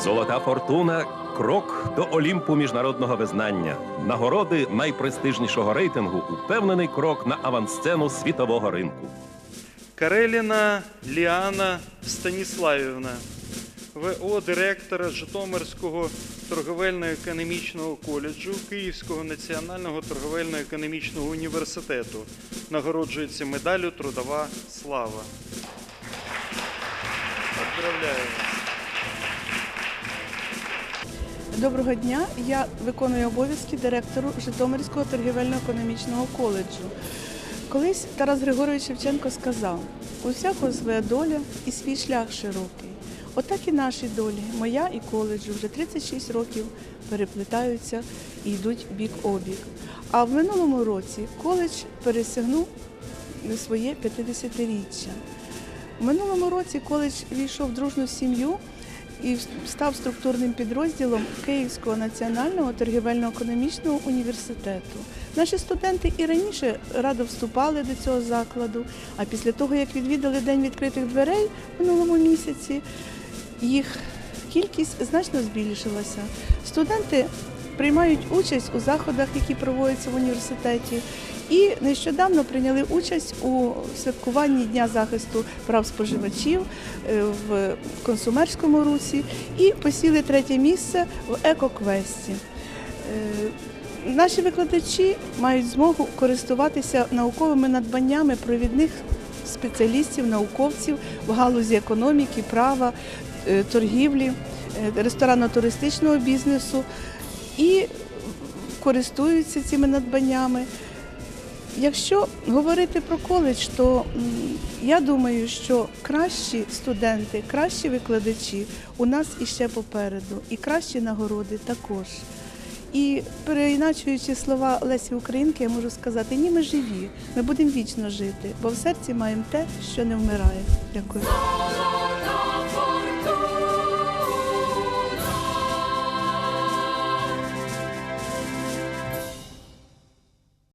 Золота фортуна крок до Олімпу міжнародного визнання. Нагороди найпрестижнішого рейтингу упевнений крок на авансцену світового ринку. Кареліна Ліана Станіславівна, ВО директора Житомирського торговельно-економічного коледжу Київського національного торговельно-економічного університету. Нагороджується медаллю Трудова слава. Поздравляю Доброго дня. Я виконую обов'язки директору Житомирського торгівельно-економічного коледжу. Колись Тарас Григорович Шевченко сказав: у всякого своя доля і свій шлях широкий. Отак і наші долі, моя і коледжу, вже 36 років переплетаються і йдуть бік обік. А в минулому році коледж пересягнув своє 50-річчя. У минулому році коледж війшов в дружну сім'ю і став структурним підрозділом Київського національного торгівельно-економічного університету. Наші студенти і раніше радо вступали до цього закладу, а після того, як відвідали День відкритих дверей минулому місяці, їх кількість значно збільшилася. Студенти приймають участь у заходах, які проводяться в університеті, і нещодавно прийняли участь у святкуванні Дня захисту прав споживачів е, в консумерському русі і посіли третє місце в екоквесті. Е, Наші викладачі мають змогу користуватися науковими надбаннями провідних спеціалістів, науковців в галузі економіки, права, е, торгівлі, ресторанно-туристичного бізнесу і користуються цими надбаннями. Якщо говорити про коледж, то я думаю, що кращі студенти, кращі викладачі у нас іще попереду, і кращі нагороди також. І переіначуючи слова Лесі Українки, я можу сказати, ні, ми живі, ми будемо вічно жити, бо в серці маємо те, що не вмирає. Дякую.